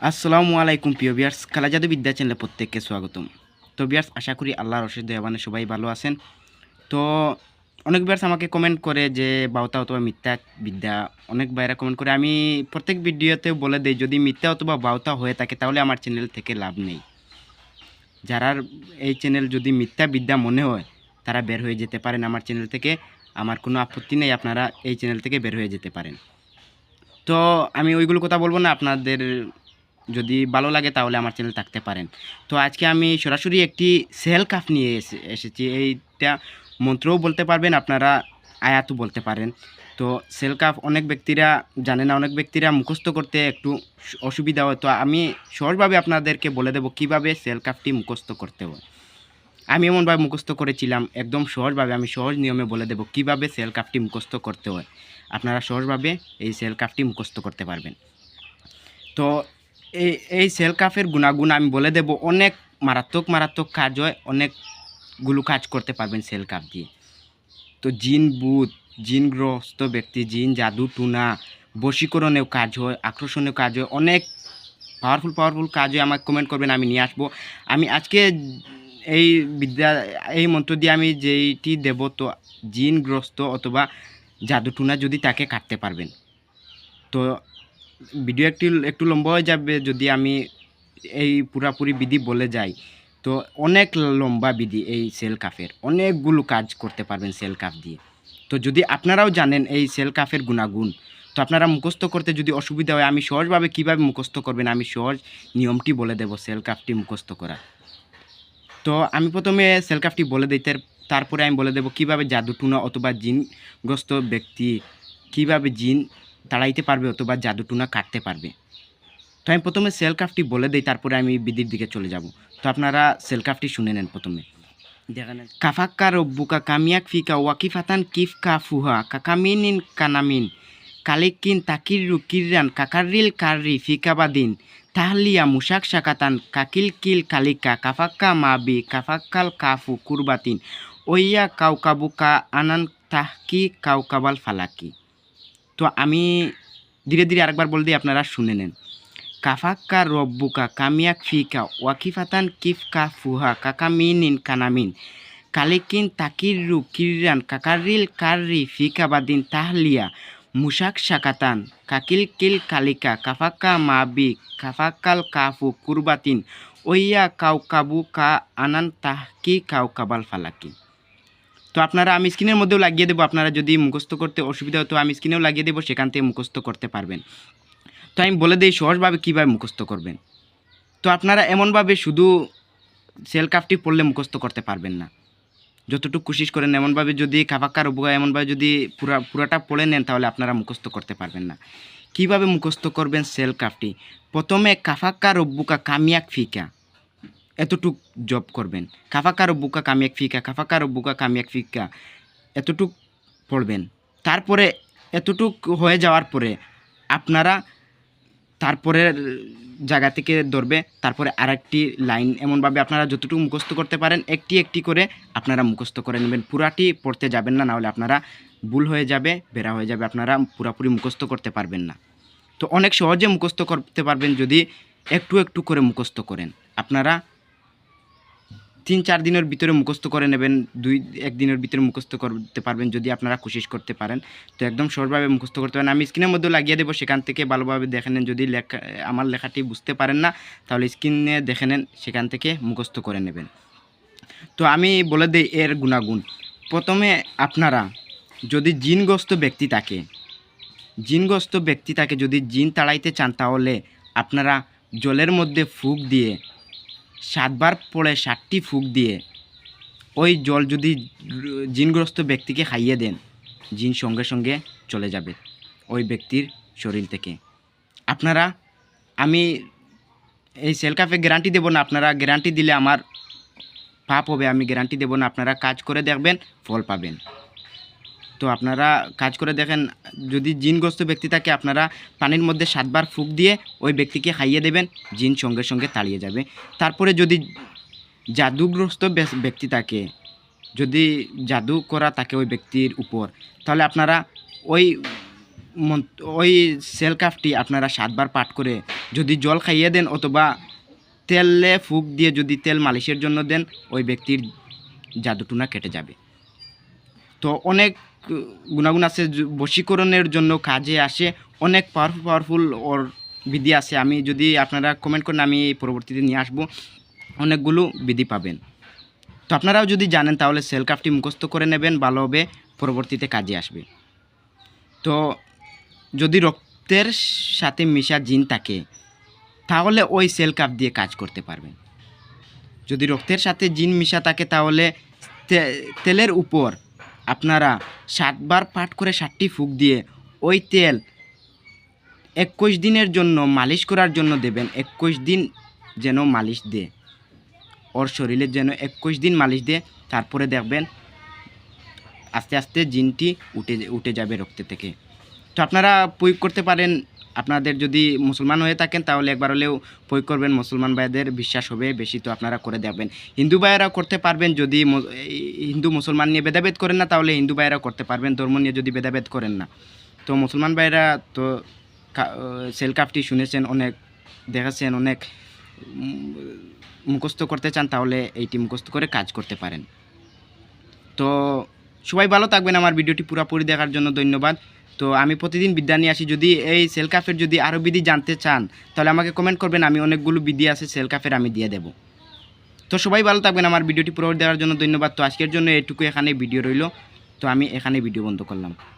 আসসালামু আলাইকুম প্রিয় বিয়ার্স কালা জাদু বিদ্যা চ্যানেলে প্রত্যেককে স্বাগতম। তো বিয়ার্স আশা করি আল্লাহর অশেষ দয়াবানে সবাই ভালো আছেন। তো অনেক বিয়ার্স আমাকে কমেন্ট করে যে, বাউতা অথবা মিথ্যা বিদ্যা, অনেক বাইরা কমেন্ট করে। আমি প্রত্যেক ভিডিওতে বলে দিই, যদি মিথ্যা অথবা বাউতা হয়ে থাকে, তাহলে আমার চ্যানেল থেকে লাভ নেই। যারা এই চ্যানেল যদি মিথ্যা বিদ্যা মনে হয়, তারা বের হয়ে যেতে পারেন আমার চ্যানেল থেকে। আমার কোনো আপত্তি নেই, আপনারা এই চ্যানেল থেকে বের হয়ে যেতে পারেন। তো আমি ওইগুলো কথা বলব না, আপনাদের যদি ভালো লাগে তাহলে আমার চ্যানেল থাকতে পারেন। তো আজকে আমি সরাসরি একটি সেল কাপ নিয়ে এসে- এসেছি। এইটা মন্ত্রও বলতে পারবেন, আপনারা আয়াতও বলতে পারেন। তো সেল কাপ অনেক ব্যক্তিরা জানে না, অনেক ব্যক্তিরা মুখস্থ করতে একটু অসুবিধা হয়। তো আমি সহজভাবে আপনাদেরকে বলে দেবো কীভাবে সেল কাপটি মুখস্থ করতে হয়। আমি এমনভাবে মুখস্থ করেছিলাম, একদম সহজভাবে, আমি সহজ নিয়মে বলে দেবো কীভাবে সেল কাপটি মুখস্থ করতে হয়। আপনারা সহজভাবে এই সেল কাপটি মুখস্থ করতে পারবেন। তো এই এই সেল কাপের গুণাগুণ আমি বলে দেব, অনেক মারাত্মক মারাত্মক কাজ হয় অনেকগুলো কাজ করতে পারবেন সেল কাপ দিয়ে। তো জিন বুথ জিনগ্রস্ত ব্যক্তি, জিন জাদু টুনা, বশীকরণেও কাজ হয়, আকর্ষণেও কাজ হয়, অনেক পাওয়ারফুল পাওয়ারফুল কাজ হয়, আমাকে কমেন্ট করবেন, আমি নিয়ে আসব। আমি আজকে এই বিদ্যা, এই মন্ত্র দিয়ে আমি যেইটি দেব, তো জিনগ্রস্ত অথবা জাদু টুনা যদি তাকে কাটতে পারবেন, তো ভিডিও একটু একটু লম্বা হয়ে যাবে যদি আমি এই পুরাপুরি বিধি বলে যাই। তো অনেক লম্বা বিধি এই সেল কাফের অনেকগুলো কাজ করতে পারবেন সেল কাফ দিয়ে। তো যদি আপনারাও জানেন এই সেল কাফের গুণাগুণ, তো আপনারা মুখস্থ করতে যদি অসুবিধা হয়, আমি সহজভাবে কীভাবে মুখস্থ করবেন? আমি সহজ নিয়মটি বলে দেব সেল কাফটি মুখস্থ করা তো আমি প্রথমে সেল কাফটি বলে দিই তারপরে আমি বলে দেব কীভাবে জাদুটুনা অথবা জিনগ্রস্ত ব্যক্তি, কীভাবে জিন তাড়াইতে পারবে অথবা জাদুটুনা কাটতে পারবে। তো আমি প্রথমে সেল কাফটি বলে দিই তারপরে আমি বিদির দিকে চলে যাব। তো আপনারা সেল কাফটি শুনে নেন প্রথমে। কাফাক্কা রব্বুকা কামিয়াক ফিকা ওয়াকিফাতান কিফ কা ফুহা কাকামিনিন কানামিন কালিকিন তাকির রুকিরান কাকারিল কারি ফিকাবাদিন তাহলিয়া মুশাক শাকাতান কাকিল কিল কালিকা কাফাক্কা মাবি কাফাক্কাল কাফু কুরবাতিন ওইয়া কাউকাবুকা আনান তাহকি কাউকাবাল ফালাকি। তো আমি ধীরে ধীরে আরেকবার বলে দিই, আপনারা শুনে নেন। কাফাক্কা রব্বুকা কামিয়াক ফিকা ওয়াকিফাতান কিফকা ফুহা কাকামিনিন কানামিন। কালিকিন তাকিরু কিরান কাকারিল কারি ফিকাবাদিন তাহলিয়া মুশাক শাকাতান কাকিল কিল কালিকা কাফাক্কা মাবি কাফাক্কাল কাফু কুরবাতিন ওইয়া কাউকাবু কা আনান তাহকি কাউকাবাল ফালাকি তো আপনারা আমি স্ক্রিনের মধ্যেও লাগিয়ে দেবো, আপনারা যদি মুখস্থ করতে অসুবিধা হতো আমি স্ক্রিনেও লাগিয়ে দেবো, সেখান থেকে মুখস্থ করতে পারবেন। তো আমি বলে দিই সহজভাবে কীভাবে মুখস্থ করবেন। তো আপনারা এমনভাবে শুধু সেল কাপটি পড়লে মুখস্থ করতে পারবেন না। যতটুকু কোশিশ করেন, এমনভাবে যদি কাপাক্কার উপকার, এমনভাবে যদি পুরা, পুরাটা পড়ে নেন, তাহলে আপনারা মুখস্থ করতে পারবেন না। কীভাবে মুখস্থ করবেন সেল কাপটি? প্রথমে কাফাক্কা রব্বুকা কামিয়াক ফিকা। এতটুক জব করবেন। কাফাক্কা বুকা কামিয়াক ফিকা কাফাক্কা রব্বুকা কামিয়াক ফিকা, এতটুক পড়বেন। তারপরে এতটুক হয়ে যাওয়ার পরে আপনারা তারপরের জায়গা থেকে ধরবে, তারপরে আরেকটি লাইন। এমনভাবে আপনারা যতটুকু মুখস্থ করতে পারেন, একটি একটি করে আপনারা মুখস্থ করে নেবেন। পুরাটি পড়তে যাবেন না, নাহলে আপনারা ভুল হয়ে যাবে বেড়া হয়ে যাবে, আপনারা পুরাপুরি মুখস্থ করতে পারবেন না। তো অনেক সহজে মুখস্থ করতে পারবেন যদি একটু একটু করে মুখস্থ করেন। আপনারা তিন চার দিনের ভিতরে মুখস্থ করে নেবেন, দুই একদিনের ভিতরে মুখস্থ করতে পারবেন যদি আপনারা কোশিশ করতে পারেন। তো একদম সহজভাবে মুখস্থ করতে পারেন। আমি স্ক্রিনের মধ্যে লাগিয়ে দেবো, সেখান থেকে ভালোভাবে দেখে নেন। যদি লেখা, আমার লেখাটি বুঝতে পারেন না, তাহলে স্ক্রিনে দেখে নেন, সেখান থেকে মুখস্থ করে নেবেন। তো আমি বলে দিই এর গুণাগুণ। প্রথমে আপনারা যদি জিনগ্রস্ত ব্যক্তি থাকে, জিনগ্রস্ত ব্যক্তি থাকে যদি জিন তাড়াইতে চান, তাহলে আপনারা জলের মধ্যে ফুক দিয়ে সাতবার পড়ে ষাটটি ফুক দিয়ে ওই জল যদি জিনগ্রস্ত ব্যক্তিকে খাইয়ে দেন, জিন সঙ্গে সঙ্গে চলে যাবে ওই ব্যক্তির শরীর থেকে। আপনারা, আমি এই সেল কাপে গ্যারান্টি দেবো না, আপনারা গ্যারান্টি দিলে আমার পাপ হবে, আমি গ্যারান্টি দেবো না, আপনারা কাজ করে দেখবেন, ফল পাবেন। তো আপনারা কাজ করে দেখেন, যদি জিনগ্রস্ত ব্যক্তি থাকে, আপনারা পানির মধ্যে সাতবার ফুক দিয়ে ওই ব্যক্তিকে খাইয়ে দেবেন, জিন সঙ্গে সঙ্গে তাড়িয়ে যাবে। তারপরে যদি জাদুগ্রস্ত ব্যক্তি থাকে, যদি জাদু করা থাকে ওই ব্যক্তির উপর, তাহলে আপনারা ওই ওই সেল কাফটি আপনারা সাতবার পাঠ করে যদি জল খাইয়ে দেন অথবা তেলে ফুক দিয়ে যদি তেল মালিশের জন্য দেন, ওই ব্যক্তির জাদুটুনা কেটে যাবে। তো অনেক গুণাগুণ আছে বশীকরণের জন্য কাজে আসে, অনেক পাওয়ারফুল পাওয়ারফুল ওর বিধি আছে। আমি যদি আপনারা কমেন্ট করেন, আমি পরবর্তীতে নিয়ে আসব। অনেকগুলো বিধি পাবেন। তো আপনারাও যদি জানেন, তাহলে সেল কাফটি মুখস্থ করে নেবেন, ভালো হবে, পরবর্তীতে কাজে আসবে। তো যদি রক্তের সাথে মিশা জিন থাকে, তাহলে ওই সেল কাপ দিয়ে কাজ করতে পারবেন। যদি রক্তের সাথে জিন মিশা থাকে, তাহলে তেলের উপর আপনারা সাতবার পাঠ করে সাতটি ফুক দিয়ে ওই তেল একুশ দিনের জন্য মালিশ করার জন্য দেবেন। একুশ দিন যেন মালিশ দে। ওর শরীরে যেন একুশ দিন মালিশ দে। তারপরে দেখবেন আস্তে আস্তে জিনটি উঠে উঠে যাবে রক্ত থেকে। তো আপনারা প্রয়োগ করতে পারেন আপনাদের যদি মুসলমান হয়ে থাকেন, তাহলে একবার হলেও প্রয়োগ করবেন, মুসলমান ভাইদের বিশ্বাস হবে, বেশি তো আপনারা করে দেখবেন হিন্দু ভাইয়েরা করতে পারবেন, যদি হিন্দু মুসলমান নিয়ে ভেদাভেদ করেন না, তাহলে হিন্দু ভাইয়েরা করতে পারবেন, ধর্ম নিয়ে যদি ভেদাভেদ করেন না। তো মুসলমান ভাইয়েরা তো কা- সেল কাপটি শুনেছেন, অনেক দেখাচ্ছেন, অনেক মুখস্থ করতে চান, তাহলে এইটি মুখস্থ করে কাজ করতে পারেন। তো সবাই ভালো থাকবেন, আমার ভিডিওটি পুরোপুরি দেখার জন্য ধন্যবাদ। তো আমি প্রতিদিন বিদ্যা নিয়ে আসি। যদি এই সেল কাফের যদি আরও বিধি জানতে চান, তাহলে আমাকে কমেন্ট করবেন, আমি অনেকগুলো বিধি আছে সেল কাফের আমি দিয়ে দেবো। তো সবাই ভালো থাকবেন, আমার ভিডিওটি পুরো দেওয়ার জন্য ধন্যবাদ। তো আজকের জন্য এটুকু এখানে ভিডিও রইল। তো আমি এখানে ভিডিও বন্ধ করলাম।